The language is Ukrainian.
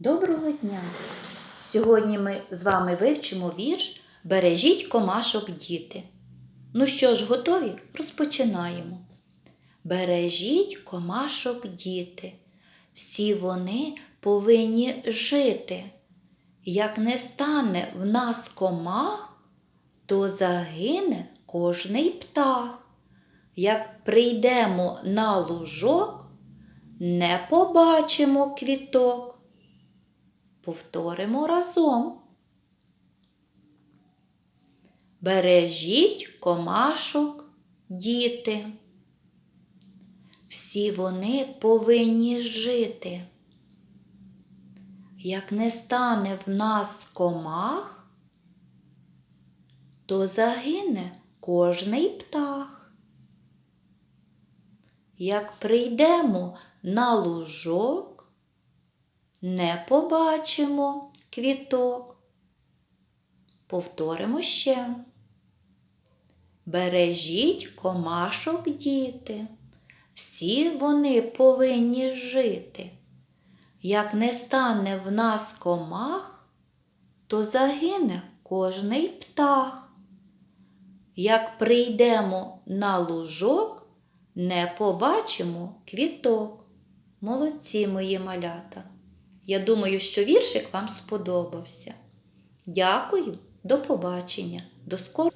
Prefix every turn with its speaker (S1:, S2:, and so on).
S1: Доброго дня! Сьогодні ми з вами вивчимо вірш Бережіть комашок діти. Ну що ж, готові? Розпочинаємо. Бережіть комашок діти. Всі вони повинні жити. Як не стане в нас комах, то загине кожний птах. Як прийдемо на лужок, не побачимо квіток. Повторимо разом. Бережіть комашок, діти. Всі вони повинні жити. Як не стане в нас комах, то загине кожний птах. Як прийдемо на лужок, не побачимо квіток. Повторимо ще. Бережіть комашок діти. Всі вони повинні жити. Як не стане в нас комах, то загине кожний птах. Як прийдемо на лужок, не побачимо квіток. Молодці мої малята! Я думаю, що віршик вам сподобався. Дякую, до побачення, до скорого.